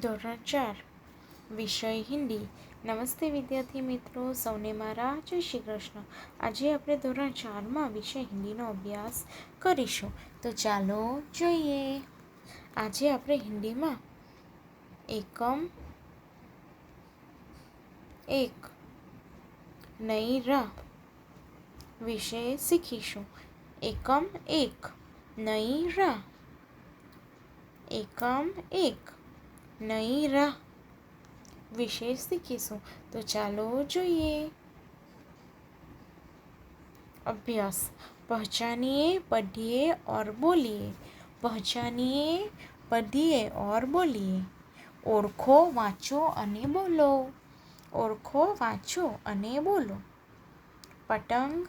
ધોરણ ચાર વિષય હિન્દી. નમસ્તે વિદ્યાર્થી મિત્રો, સૌને મારા જય શ્રી કૃષ્ણ. આજે આપણે ધોરણ ચારમાં વિષય હિન્દીનો અભ્યાસ કરીશું. તો ચાલો જોઈએ. આજે આપણે હિન્દીમાં એકમ, એક, નઈ રા વિશે શીખીશું. એકમ, એક, નઈ રા. એકમ, એક નહીં રાહ. વિશે શીખીશું તો ચાલો જોઈએ. અભ્યાસ. પહચાનીએ પઢીએ ઓર બોલીએ. પહચાનીએ પઢીએ ઓર બોલીએ. ઓળખો, વાંચો અને બોલો. ઓળખો, વાંચો અને બોલો. પતંગ,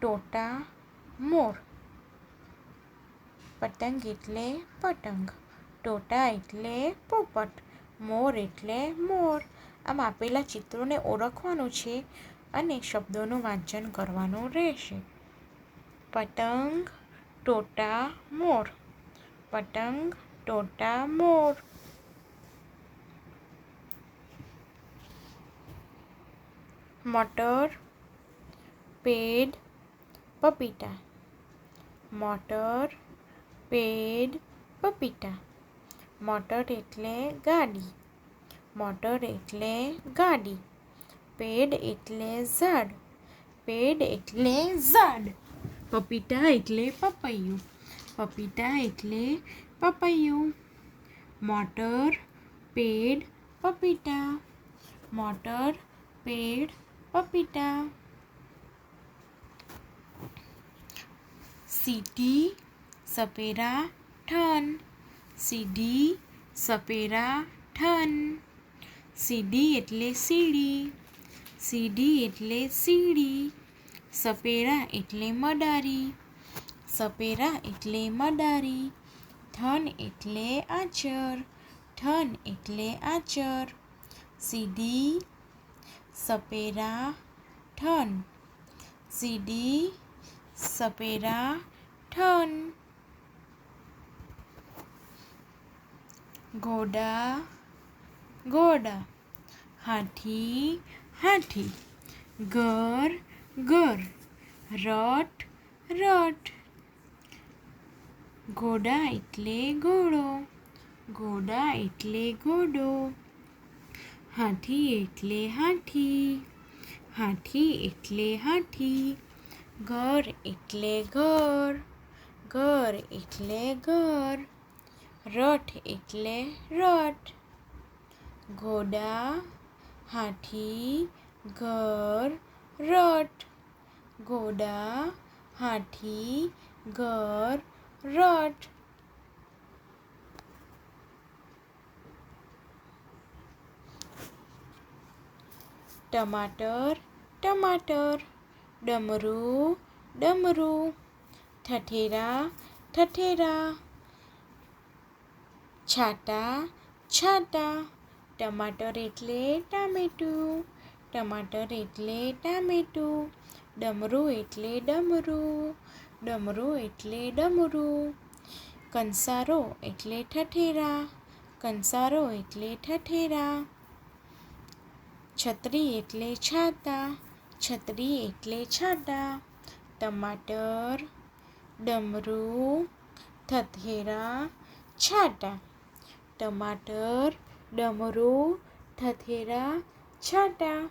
ટોટા, મોર. પતંગ એટલે પતંગ. ટોટા એટલે પોપટ, મોર એટલે મોર. આમ આપેલા ચિત્રોને ઓળખવાનું છે અને શબ્દોનું વાંચન કરવાનું રહેશે. પતંગ, ટોટા, મોર. પતંગ, ટોટા, મોર. મટર, પેડ, પપીતા. મટર, પેડ, પપીતા. મોટર એટલે ગાડી. મોટર એટલે ગાડી. પેડ એટલે ઝાડ. પેડ એટલે ઝાડ. પપીતા એટલે પપૈયું. પપીતા એટલે પપૈયું. મોટર, પેડ, પપીતા. મોટર, પેડ, પપીતા. સીટી, સપેરા, ઠન. સીડી, સપેરા, ઠન. સીડી એટલે સીડી સીડી એટલે સીડી, સપેરા એટલે મડારી, સપેરા એટલે મડારી, ઠન એટલે આચર, ઠન એટલે આચર, સીડી, સપેરા, ઠન. સીડી, સપેરા, ઠન. ઘોડા ઘોડા હાથી હાથી ઘર ઘર રટ રટ ઘોડા એટલે ઘોડો ઘોડા એટલે ઘોડો હાથી એટલે હાથી હાથી એટલે હાથી ઘર એટલે ઘર ઘર એટલે ઘર રથ એટલે રથ ઘોડા, હાથી, ઘર રથ ઘોડા, હાથી, ઘર રથ ટમાટર ટમાટર. ડમરું ડમરું. ઠઠેરા ઠઠેરા. છાટા છાટા. ટમાટર એટલે ટામેટું. ટમાટર એટલે ટામેટું. ડમરું એટલે ડમરું. ડમરું એટલે ડમરું. કંસારો એટલે ઠઠેરા. કંસારો એટલે ઠઠેરા. છત્રી એટલે છાતા છત્રી એટલે છાતા ટમાટર, ડમરું, થથેરા, છાટા. ટમાટર, ડમરું, થથેરા, છાટા.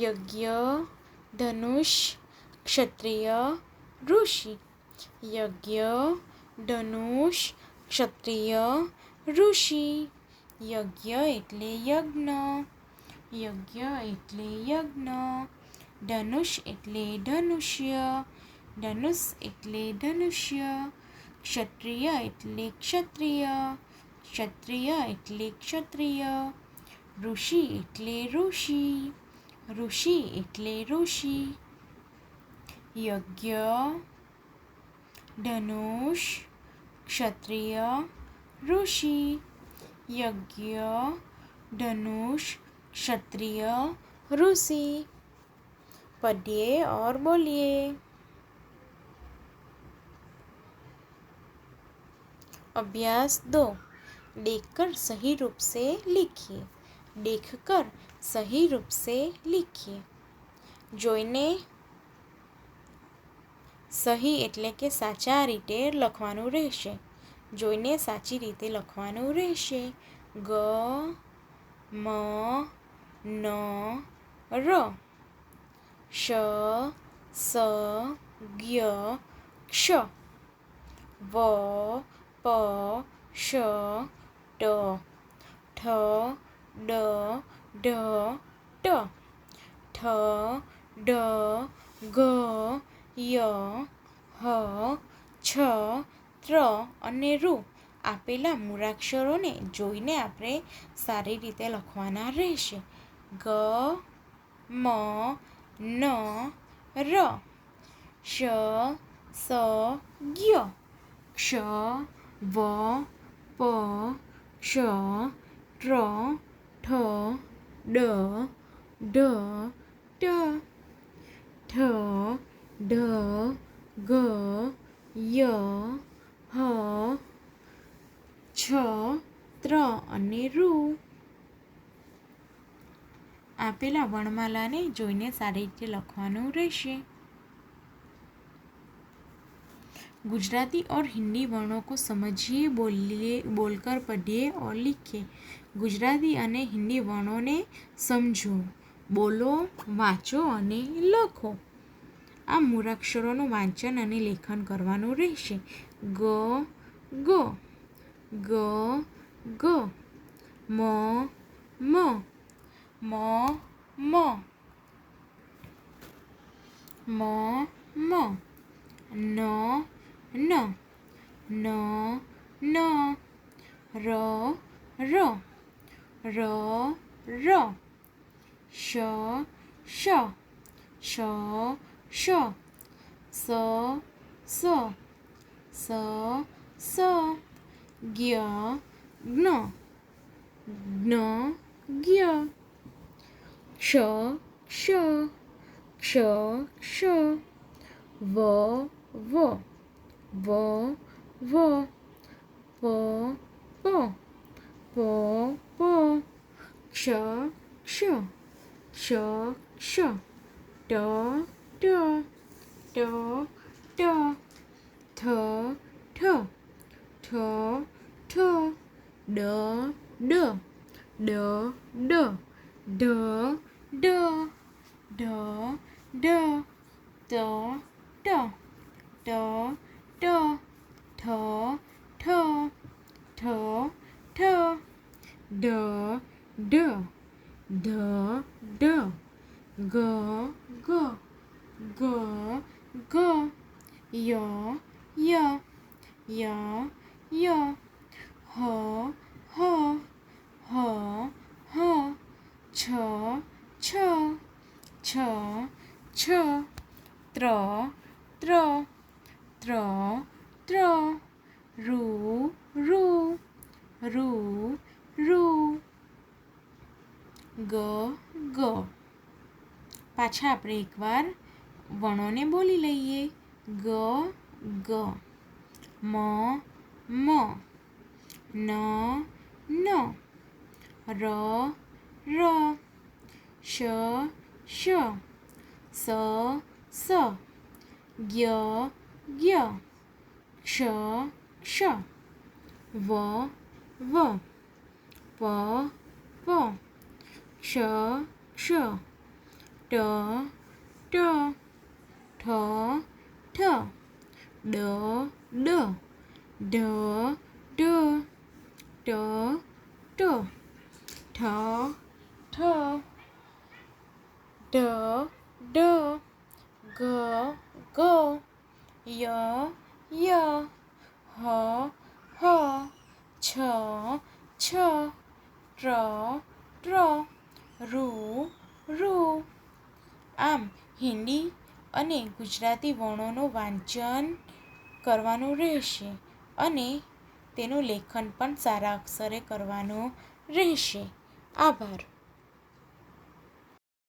યજ્ઞ, ધનુષ, ક્ષત્રિય, ઋષિ. યજ્ઞ, ધનુષ, ક્ષત્રિય, ઋષિ. યજ્ઞ એટલે યજ્ઞ. યજ્ઞ એટલે યજ્ઞ. ધનુષ એટલે ધનુષ્ય. ધનુષ એટલે ધનુષ્ય ક્ષત્રિય એટલે ક્ષત્રિય ક્ષત્રિય એટલે ક્ષત્રિય ઋષિ એટલે ઋષિ ઋષિ એટલે ઋષિ યજ્ઞ ધનુષ ક્ષત્રિય ऋषि यज्ञ धनुष क्षत्रिय ऋषि पढ़िए और बोलिए अभ्यास दो देखकर सही रूप से लिखिए देखकर सही रूप से लिखिए જોઈને સહી એટલે કે સાચા રીતે લખવાનું રહેશે જોઈને સાચી રીતે લખવાનું રહેશે ગ મ ન ર શ સ જ્ઞ ક્ષ વ પ, શ, ટ. ઠ, ડ, ઢ, ટ. ઠ, ડ, ગ, ય, હ, છ, ત્ર અને રૂ આપેલા મૂળાક્ષરોને જોઈને આપણે સારી રીતે લખવાના રહેશે. ગ, મ, ન, ર. શ, સ ગ્ય ક્ષ વ પ ક્ષ ટ્ર ઠ ડ ઢ ટ ઠ ઢ ગ ય હ છ ત્ર અને રૂ આપેલા વર્ણમાલાને જોઈને સારી રીતે લખવાનું રહેશે. गुजराती और हिंदी वर्णों को समझिए बोलिए बोलकर पढ़िए और लिखिए ગુજરાતી અને હિન્દી વર્ણોને સમજો બોલો વાંચો અને લખો આ મૂળાક્ષરોનું વાંચન અને લેખન કરવાનું રહેશે ગ ગ ગ ગ મ મ મ મ મ મ ન ન ન ન ર ર ર ર શ શ શ શ સ સ સ સ જ્ઞ જ્ઞ જ્ઞ જ્ઞ ક્ષ ક્ષ ક્ષ ક્ષ વ વ wo, wo, wo, wo, wo, wo, ch, ch, ch, ch, do, do, do, do, th, th, th, th, Do, do. Do, do. Do, do. Do, do. Do, do. Do, do. ટ ઠ ઠ ઠ ઠ ઢ ઢ ઢ ઢ ગ ગ ગ ગ ય ય ય ય હ હ હ હ છ છ છ છ ત્ર ત્ર ત્ર ત્ર, રૂ રૂ રૂ રૂ. ગ ગ. પાછા આપણે એકવાર વણોને બોલી લઈએ. ગ ગ. મ મ. ન ન. ર ર. શ શ. સ સ. જ્ઞ જ્ઞ ક્ષ ક્ષ વ વ પ પ ક્ષ ક્ષ ટ ટ ઠ ઠ ડ ડ ઢ ઢ ટ ટ ઠ ઠ ઢ ઢ ગ ગ ય ય, હ હ, છ છ, ટ્ર ટ્ર, રૂ રૂ. આમ હિન્દી અને ગુજરાતી વર્ણોનું વાંચન કરવાનું રહેશે અને તેનું લેખન પણ સારા અક્ષરે કરવાનું રહેશે. આભાર.